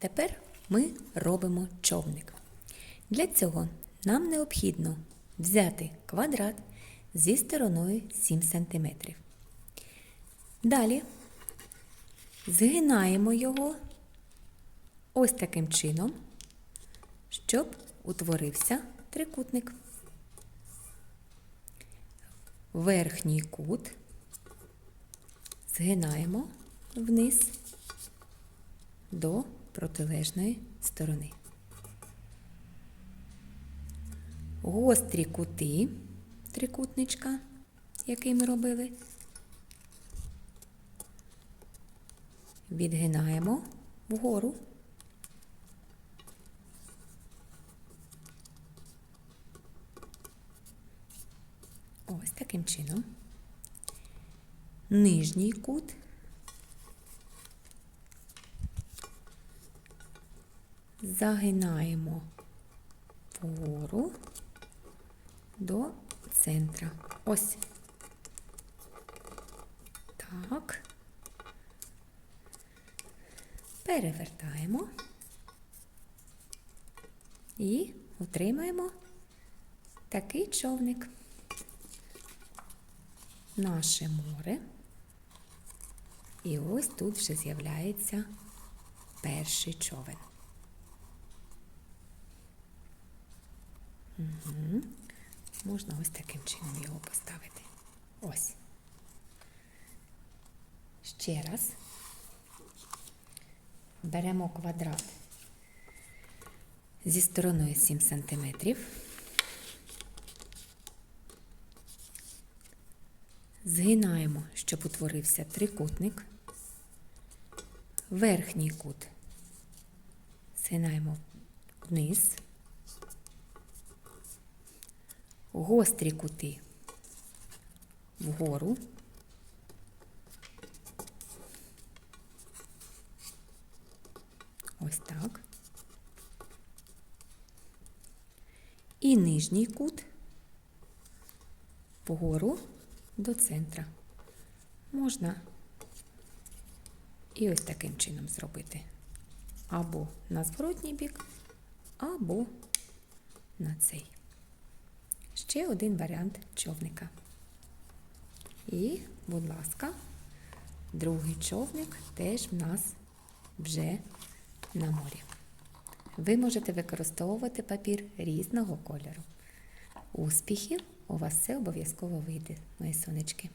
тепер ми робимо човник. Для цього нам необхідно взяти квадрат зі стороною 7 см. Далі згинаємо його ось таким чином, щоб утворився трикутник. Верхній кут згинаємо вниз до протилежної сторони. Гострі кути трикутничка, який ми робили, відгинаємо вгору. Ось таким чином. Нижній кут загинаємо вгору до центра. Ось. Так. Перевертаємо і отримаємо такий човник. Наше море. І ось тут вже з'являється перший човен. Угу. Можна ось таким чином його поставити. Ось. Ще раз. Беремо квадрат зі стороною 7 см. Згинаємо, щоб утворився трикутник. Верхній кут згинаємо вниз. Гострі кути вгору. Ось так. І нижній кут вгору до центра. Можна і ось таким чином зробити. Або на зворотній бік, або на цей. Ще один варіант човника. І, будь ласка, другий човник теж в нас вже на морі. Ви можете використовувати папір різного кольору. Успіхів! У вас все обов'язково вийде, мої сонечки.